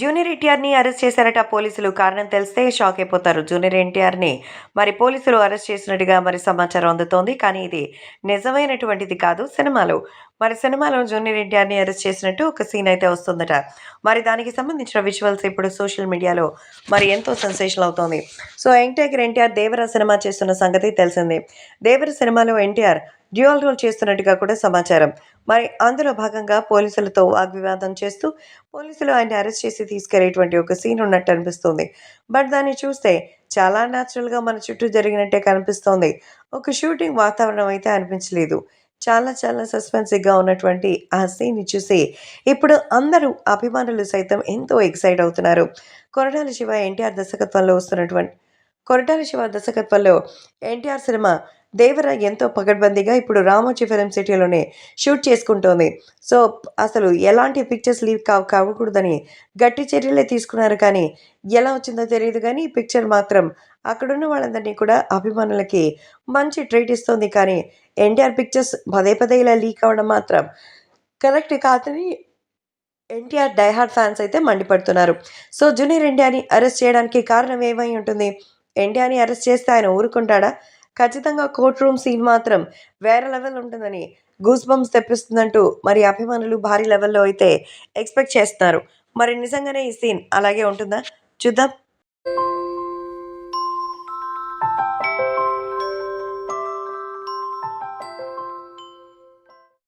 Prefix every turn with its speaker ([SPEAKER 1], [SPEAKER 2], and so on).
[SPEAKER 1] Junior ఎన్టీఆర్ని arrest చేశారట పోలీసులు. కారణం తెలిస్తే షాక్ అయిపోతారు జూనియర్ ఎన్టీఆర్ని. మరి పోలీసులు అరెస్ట్ చేసినట్టుగా మరి సమాచారం అందుతోంది. కానీ ఇది నిజమైనటువంటిది కాదు సినిమాలో. మరి సినిమాలో జూనియర్ ఎన్టీఆర్ని అరెస్ట్ చేసినట్టు ఒక సీన్ అయితే వస్తుందట. మరి దానికి సంబంధించిన విజువల్స్ ఇప్పుడు సోషల్ మీడియాలో మరి ఎంతో సెన్సేషన్ అవుతోంది. So young tiger NTR Devara cinema చేస్తున్న సంగతి తెలిసిందే. దేవర సినిమాలో ఎన్టీఆర్ డ్యూయల్ రోల్ చేస్తున్నట్టుగా కూడా సమాచారం. మరి అందులో భాగంగా పోలీసులతో వాగ్వివాదం చేస్తూ పోలీసులు ఆయన అరెస్ట్ చేసి తీసుకెళ్ళేటువంటి ఒక సీన్ ఉన్నట్టు అనిపిస్తుంది. బట్ దాన్ని చూస్తే చాలా న్యాచురల్గా మన చుట్టూ జరిగినట్టే కనిపిస్తోంది. ఒక షూటింగ్ వాతావరణం అయితే అనిపించలేదు. చాలా చాలా సస్పెన్సివ్గా ఉన్నటువంటి ఆ సీన్ చూసి ఇప్పుడు అందరూ అభిమానులు సైతం ఎంతో ఎక్సైట్ అవుతున్నారు. కొరటాల శివ ఎన్టీఆర్ దర్శకత్వంలో వస్తున్నటువంటి కొరటాల శివ దర్శకత్వంలో ఎన్టీఆర్ సినిమా దేవర ఎంతో పగడ్బందీగా ఇప్పుడు రామోజీ ఫిలిం సిటీలోనే షూట్ చేసుకుంటోంది. సో అసలు ఎలాంటి పిక్చర్స్ లీవ్ కావు కావకూడదని గట్టి చర్యలే తీసుకున్నారు కానీ ఎలా వచ్చిందో తెలియదు కానీ ఈ పిక్చర్ మాత్రం అక్కడున్న వాళ్ళందరినీ కూడా అభిమానులకి మంచి ట్రీట్ ఇస్తుంది కానీ ఎన్టీఆర్ పిక్చర్స్ పదే పదే ఇలా లీక్ అవ్వడం మాత్రం కరెక్ట్ కాదని ఎన్టీఆర్ డైహార్డ్ ఫ్యాన్స్ అయితే మండిపడుతున్నారు. సో జూనియర్ ఎన్టీఆర్ని అరెస్ట్ చేయడానికి కారణం ఏమై ఉంటుంది? ఎన్టీఆర్ని అరెస్ట్ చేస్తే ఆయన ఊరుకుంటాడా? ఖచ్చితంగా కోర్ట్ రూమ్ సీన్ మాత్రం వేరే లెవెల్ ఉంటుందని గూస్ బంప్స్ తెప్పిస్తుందంటూ మరి అభిమానులు భారీ లెవెల్లో అయితే ఎక్స్పెక్ట్ చేస్తున్నారు. మరి నిజంగానే ఈ సీన్ అలాగే ఉంటుందా? చూద్దాం.